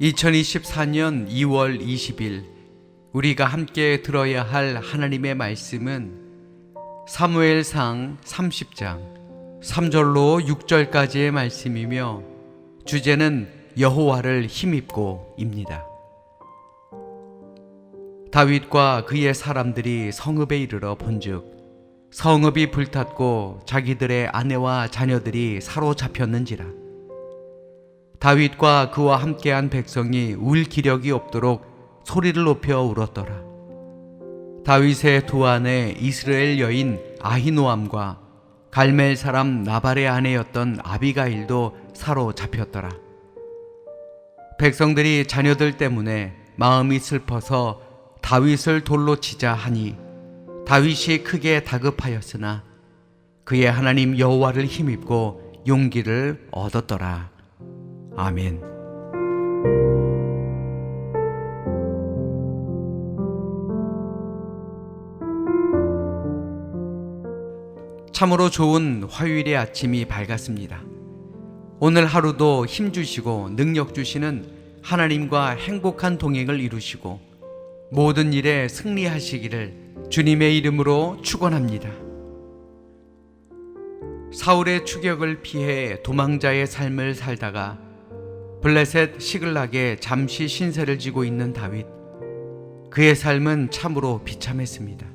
2024년 2월 20일 우리가 함께 들어야 할 하나님의 말씀은 사무엘상 30장 3절로 6절까지의 말씀이며 주제는 여호와를 힘입고입니다. 다윗과 그의 사람들이 성읍에 이르러 본즉 성읍이 불탔고 자기들의 아내와 자녀들이 사로잡혔는지라 다윗과 그와 함께한 백성이 울 기력이 없도록 소리를 높여 울었더라. 다윗의 두 아내 이스라엘 여인 아히노암과 갈멜 사람 나발의 아내였던 아비가일도 사로잡혔더라. 백성들이 자녀들 때문에 마음이 슬퍼서 다윗을 돌로 치자 하니 다윗이 크게 다급하였으나 그의 하나님 여호와를 힘입고 용기를 얻었더라. 아멘. 참으로 좋은 화요일의 아침이 밝았습니다. 오늘 하루도 힘 주시고 능력 주시는 하나님과 행복한 동행을 이루시고 모든 일에 승리하시기를 주님의 이름으로 축원합니다. 사울의 추격을 피해 도망자의 삶을 살다가 블레셋 시글락에 잠시 신세를 지고 있는 다윗. 그의 삶은 참으로 비참했습니다.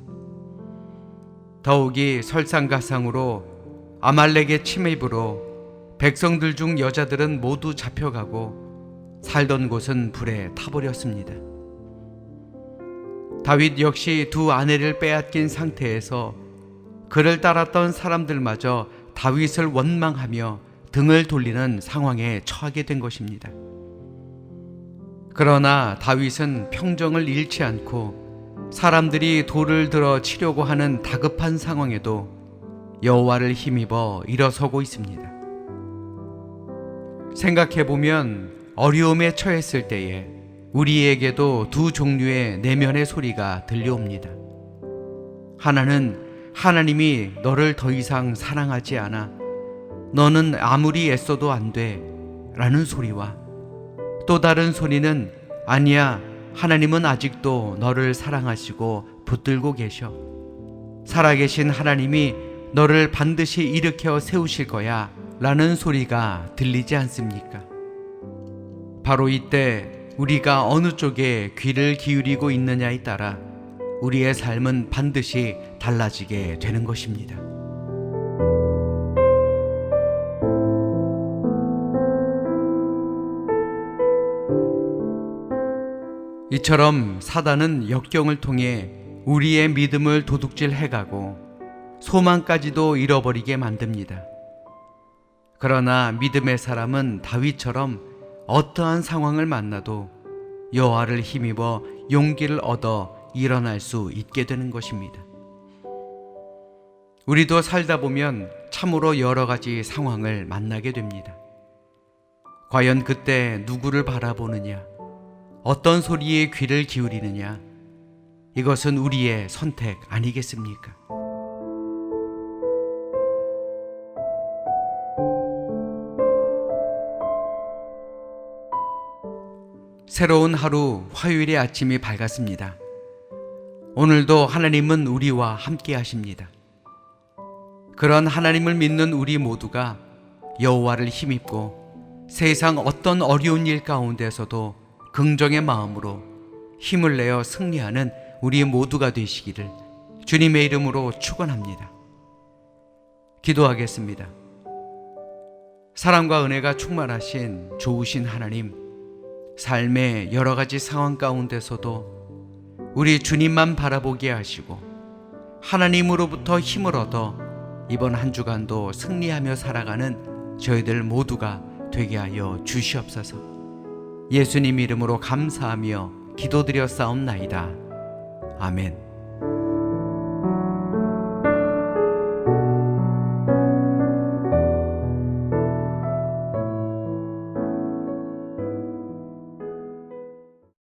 더욱이 설상가상으로 아말렉의 침입으로 백성들 중 여자들은 모두 잡혀가고 살던 곳은 불에 타버렸습니다. 다윗 역시 두 아내를 빼앗긴 상태에서 그를 따랐던 사람들마저 다윗을 원망하며 등을 돌리는 상황에 처하게 된 것입니다. 그러나 다윗은 평정을 잃지 않고 사람들이 돌을 들어 치려고 하는 다급한 상황에도 여호와를 힘입어 일어서고 있습니다. 생각해 보면 어려움에 처했을 때에 우리에게도 두 종류의 내면의 소리가 들려옵니다. 하나는 하나님이 너를 더 이상 사랑하지 않아. 너는 아무리 애써도 안 돼. 라는 소리와 또 다른 소리는 아니야. 하나님은 아직도 너를 사랑하시고 붙들고 계셔. 살아계신 하나님이 너를 반드시 일으켜 세우실 거야. 라는 소리가 들리지 않습니까? 바로 이때 우리가 어느 쪽에 귀를 기울이고 있느냐에 따라 우리의 삶은 반드시 달라지게 되는 것입니다. 이처럼 사단은 역경을 통해 우리의 믿음을 도둑질 해가고 소망까지도 잃어버리게 만듭니다. 그러나 믿음의 사람은 다윗처럼 어떠한 상황을 만나도 여호와를 힘입어 용기를 얻어 일어날 수 있게 되는 것입니다. 우리도 살다 보면 참으로 여러 가지 상황을 만나게 됩니다. 과연 그때 누구를 바라보느냐, 어떤 소리에 귀를 기울이느냐, 이것은 우리의 선택 아니겠습니까? 새로운 하루 화요일의 아침이 밝았습니다. 오늘도 하나님은 우리와 함께 하십니다. 그런 하나님을 믿는 우리 모두가 여호와를 힘입고 세상 어떤 어려운 일 가운데서도 긍정의 마음으로 힘을 내어 승리하는 우리 모두가 되시기를 주님의 이름으로 축원합니다. 기도하겠습니다. 사랑과 은혜가 충만하신 좋으신 하나님, 삶의 여러 가지 상황 가운데서도 우리 주님만 바라보게 하시고 하나님으로부터 힘을 얻어 이번 한 주간도 승리하며 살아가는 저희들 모두가 되게 하여 주시옵소서. 예수님 이름으로 감사하며 기도드려 싸움나이다. 아멘.